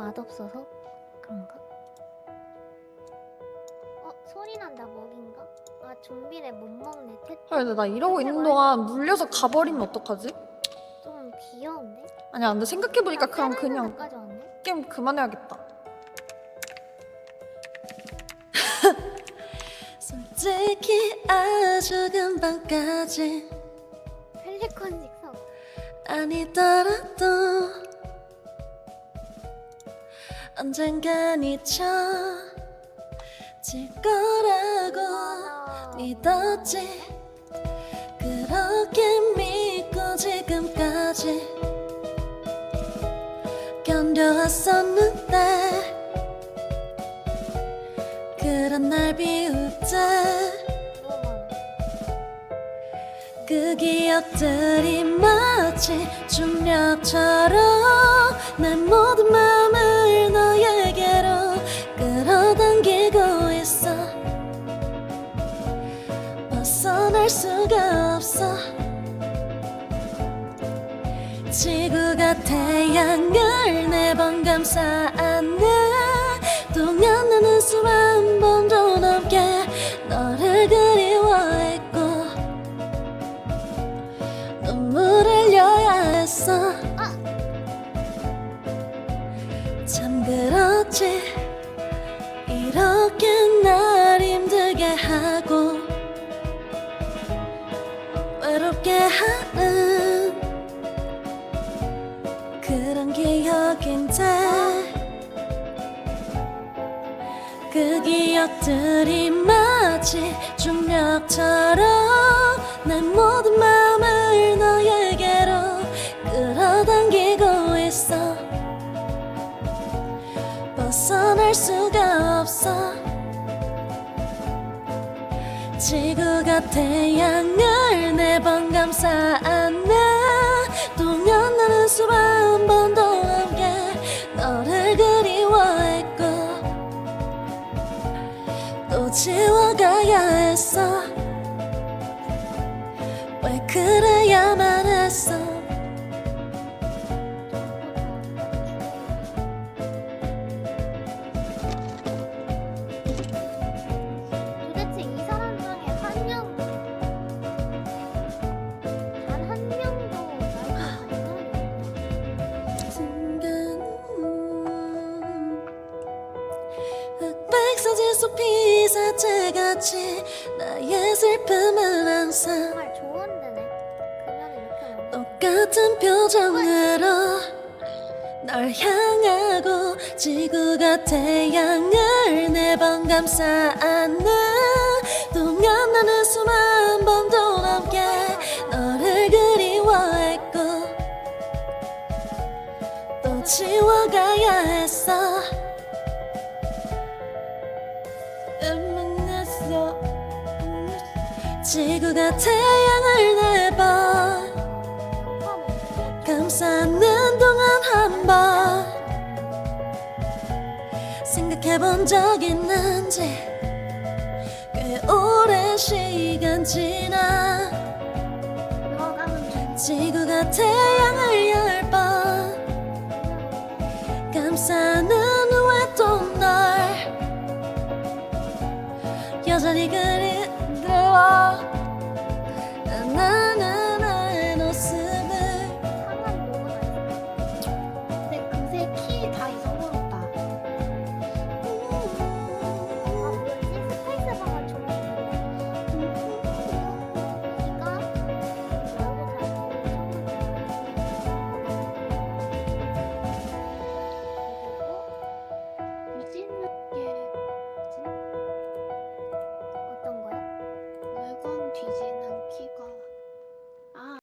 맛없어서 그런가? 어 소리 난다 먹인가? 아 좀비네 못 먹네 태... 아 근데 나 이러고 있는 동안 물려서 가버리면 어떡하지? 좀 귀여운데? 아니야 근데 생각해보니까 그럼 까 그냥? 게임 그만해야겠다 솔직히 아주 금방까지 펠리컨식 사고 아니더라도 언젠간 잊혀질 거라고. 믿었지 그렇게 믿고 지금까지 견뎌왔었는데 그런 날 많아. 그 기억들이 마치 중력처럼 수가 없어. 지구가 태양을 매번 감싸 안네 동안 나는 수만 번도 넘게 너를 그리워했고 눈물을 흘려야 했어. 참 그렇지 외롭게 하는 그런 기억인데 그 기억들이 마치 중력처럼 내 모든 마음을 너에 지구가 태양을 매번 감싸 안네 동안 나는 수만 번도 넘게 너를 그리워했고. 또 지워가야 했어. 왜 그래야만 했어 사진 속 피사체같이 나의 슬픔은 항상 정말 좋은 데네. 그면 이렇게 먹는 똑같은 표정으로 널 향하고 지구가 태양을 매번 감싸 안는 동안 나는 수만 번도 넘게 너를 그리워했고 또 지워가야 했어 지구가 태양을 매번 감싸는 동안 한 번. 생각해본 적 있는지 꽤 오랜 시간 지나. 지구가 태양을 열 번. 감싸는 여전히